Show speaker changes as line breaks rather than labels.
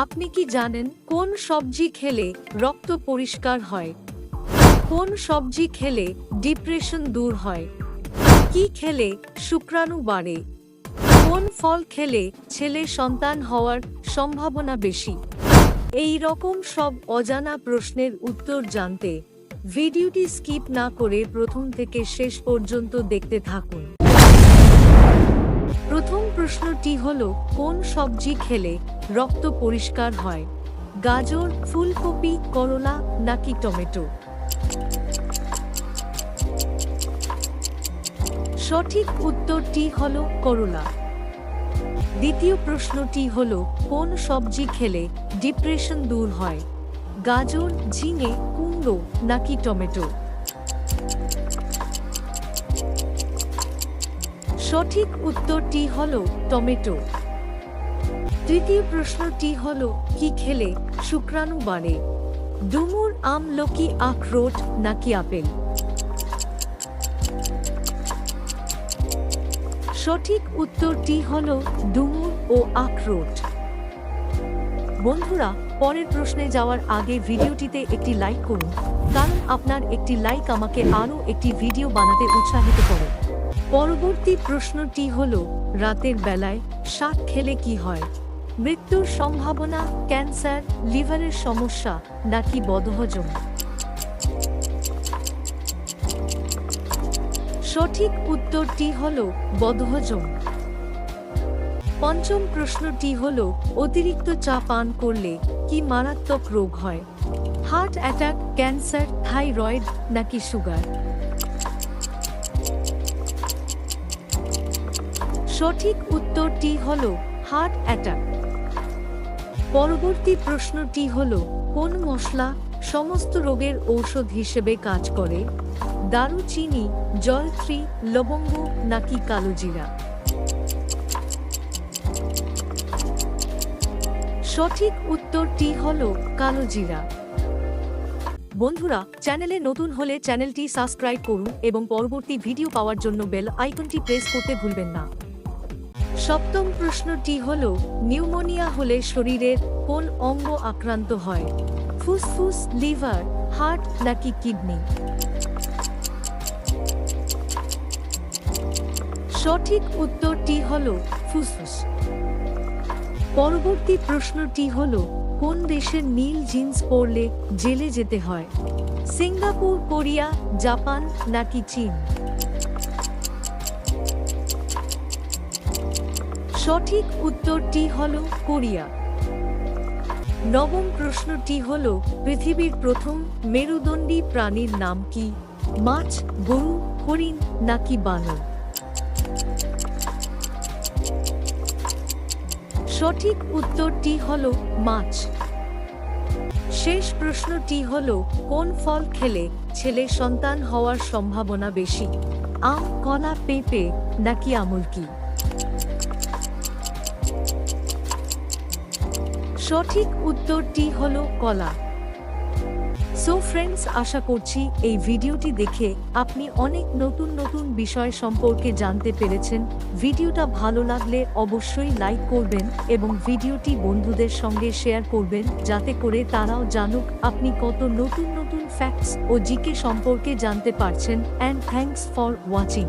আপনি কি জানেন কোন সবজি খেলে রক্ত পরিষ্কার হয়? কোন সবজি খেলে ডিপ্রেশন দূর হয়? কি খেলে শুক্রাণু বাড়ে? কোন ফল খেলে ছেলে সন্তান হওয়ার সম্ভাবনা বেশি? এই রকম সব অজানা প্রশ্নের উত্তর জানতে ভিডিওটি স্কিপ না করে প্রথম থেকে শেষ পর্যন্ত দেখতে থাকুন। প্রথম প্রশ্নটি হল, কোন সবজি খেলে রক্ত পরিষ্কার হয়। গাজর, ফুলকপি, করলা নাকি টমেটো? সঠিক উত্তরটি হল করলা। দ্বিতীয় প্রশ্নটি হল, কোন সবজি খেলে ডিপ্রেশন দূর হয়? গাজর, ঝিঙে, কুমড়ো নাকি টমেটো? সঠিক উত্তরটি হল টমেটো। তৃতীয় প্রশ্নটি হল, কি খেলে শুক্রাণু বাড়ে ডুমুর আমলকি আখরোট নাকি আপেল? সঠিক উত্তরটি হল ডুমুর ও আখরোট বন্ধুরা, পরের প্রশ্নে যাওয়ার আগে ভিডিওটিতে একটি লাইক করুন, কারণ আপনার একটি লাইক আমাকে আরও একটি ভিডিও বানাতে উৎসাহিত করে। পরবর্তী প্রশ্নটি হল, রাতের বেলায় শাক খেলে কি হয়? মৃত্যুর সম্ভাবনা, ক্যান্সার, লিভারের সমস্যা নাকি বদহজম? সঠিক উত্তরটি হল বদহজম। পঞ্চম প্রশ্নটি হল, অতিরিক্ত চা পান করলে কি মারাত্মক রোগ হয়? হার্ট অ্যাটাক, ক্যান্সার, থাইরয়েড নাকি সুগার? সঠিক উত্তরটি হল হার্ট অ্যাটাক। পরবর্তী প্রশ্নটি হল, কোন মশলা সমস্ত রোগের ঔষধ হিসেবে কাজ করে? দারুচিনি জয়ত্রী লবঙ্গ নাকি কালোজিরা? সঠিক উত্তরটি হল কালোজিরা। বন্ধুরা, চ্যানেলে নতুন হলে চ্যানেলটি সাবস্ক্রাইব করুন এবং পরবর্তী ভিডিও পাওয়ার জন্য বেল আইকনটি প্রেস করতে ভুলবেন না। সপ্তম প্রশ্নটি হল, নিউমোনিয়া হলে শরীরের কোন অঙ্গ আক্রান্ত হয়? ফুসফুস, লিভার, হার্ট নাকি কিডনি? সঠিক উত্তরটি হল, ফুসফুস। পরবর্তী প্রশ্নটি হল, কোন দেশের নীল জিন্স পরলে জেলে যেতে হয়? সিঙ্গাপুর, কোরিয়া, জাপান নাকি চীন? সঠিক উত্তরটি হল কোরিয়া। নবম প্রশ্নটি হল, পৃথিবীর প্রথম মেরুদণ্ডী প্রাণীর নাম কি? মাছ, গরু, হরিণ নাকি বানর? সঠিক উত্তরটি হল মাছ। শেষ প্রশ্নটি হল, কোন ফল খেলে ছেলে সন্তান হওয়ার সম্ভাবনা বেশি? আম, কলা, পেঁপে নাকি আমলকি সঠিক উত্তরটি হল কলা। সো ফ্রেন্ডস আশা করছি এই ভিডিওটি দেখে আপনি অনেক নতুন নতুন বিষয় সম্পর্কে জানতে পেরেছেন। ভিডিওটা ভালো লাগলে অবশ্যই লাইক করবেন এবং ভিডিওটি বন্ধুদের সঙ্গে শেয়ার করবেন যাতে করে তারাও জানুক আপনি কত নতুন নতুন ফ্যাক্টস ও জিকে সম্পর্কে জানতে পারছেন। And thanks for watching